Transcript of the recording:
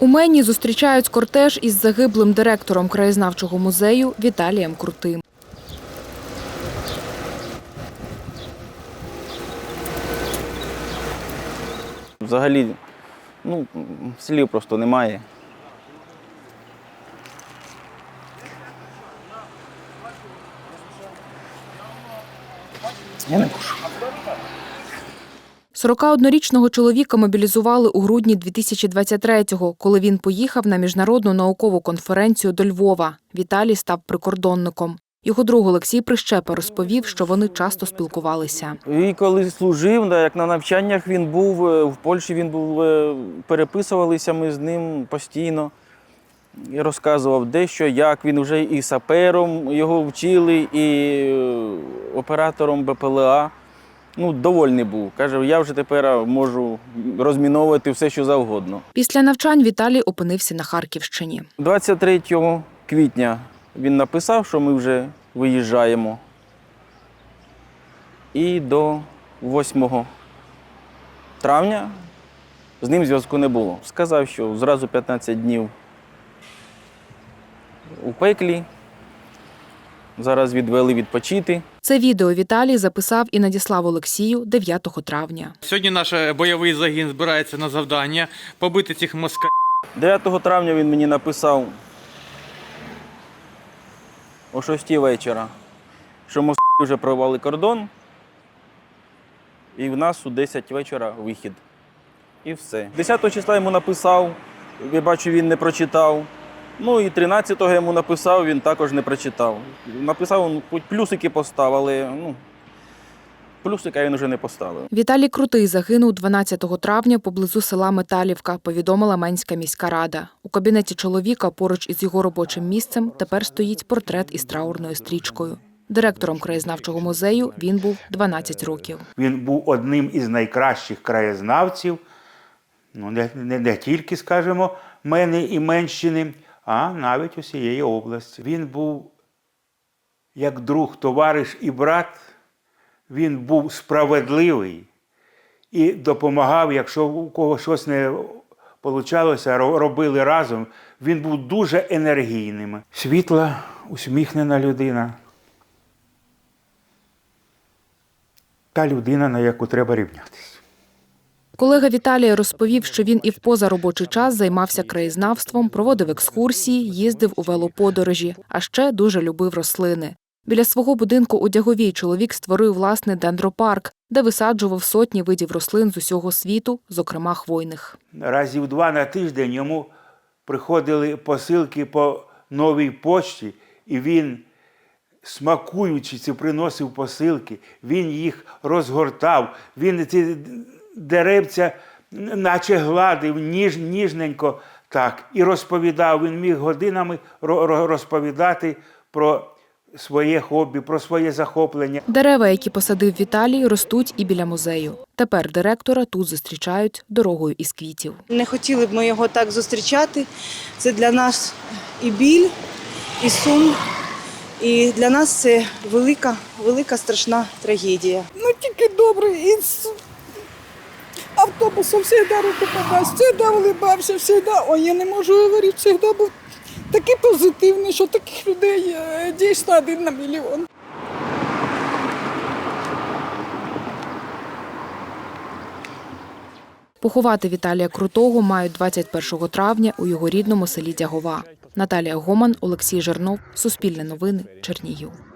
У Мені зустрічають кортеж із загиблим директором краєзнавчого музею Віталієм Крутим. Взагалі, ну, слів просто немає. Я не кушу. 41-річного чоловіка мобілізували у грудні 2023-го, коли він поїхав на міжнародну наукову конференцію до Львова. Віталій став прикордонником. Його друг Олексій Прищепа розповів, що вони часто спілкувалися. І коли служив, як на навчаннях він був, е, в Польщі він був, е, переписувалися ми з ним постійно. І розказував дещо, як він вже і сапером його вчили, і е, оператором БПЛА. Ну, довольний був. Каже, я вже тепер можу розміновувати все, що завгодно. Після навчань Віталій опинився на Харківщині. 23 квітня він написав, що ми вже виїжджаємо. І до 8 травня з ним зв'язку не було. Сказав, що зразу 15 днів у пеклі. Зараз відвели відпочити. Це відео Віталій записав і надіслав Олексію 9 травня. Сьогодні наш е, бойовий загін збирається на завдання побити цих москалів. 9 травня він мені написав о 6 вечора, що Москві вже провали кордон, і в нас у 10 вечора вихід. І все. 10 числа йому написав, я бачу, він не прочитав. Ну і 13-го йому написав, він також не прочитав. Написав, хоч плюсики постав, але ну, плюсика він вже не поставив. Віталій Крутий загинув 12 травня поблизу села Металівка, повідомила Менська міська рада. У кабінеті чоловіка поруч із його робочим місцем тепер стоїть портрет із траурною стрічкою. Директором краєзнавчого музею він був 12 років. Він був одним із найкращих краєзнавців, ну не, не, не тільки, скажімо, мене і Менщини, а навіть усієї області. Він був як друг, товариш і брат. Він був справедливий і допомагав, якщо у кого щось не получалося, робили разом. Він був дуже енергійним. Світла, усміхнена людина. Та людина, на яку треба рівнятися. Колега Віталія розповів, що він і в позаробочий час займався краєзнавством, проводив екскурсії, їздив у велоподорожі, а ще дуже любив рослини. Біля свого будинку у Дяговій чоловік створив власний дендропарк, де висаджував сотні видів рослин з усього світу, зокрема хвойних. Разів два на тиждень йому приходили посилки по новій почті, і він, смакуючи ці, приносив посилки, він їх розгортав, він ці деревця наче гладив, ніж, ніжненько так, і розповідав. Він міг годинами ро- ро- розповідати про своє хобі, про своє захоплення. Дерева, які посадив Віталій, ростуть і біля музею. Тепер директора тут зустрічають дорогою із квітів. Не хотіли б ми його так зустрічати. Це для нас і біль, і сум. І для нас це велика, велика страшна трагедія. Ну тільки добрий із автобусом завжди руку подасть, завжди улибався, завжди. Ой, я не можу говорити, завжди був такий позитивний, що таких людей е, дійсно один на мільйон. Поховати Віталія Крутого мають 21 травня у його рідному селі Дягова. Наталія Гоман, Олексій Жернов, Суспільне новини, Чернігів.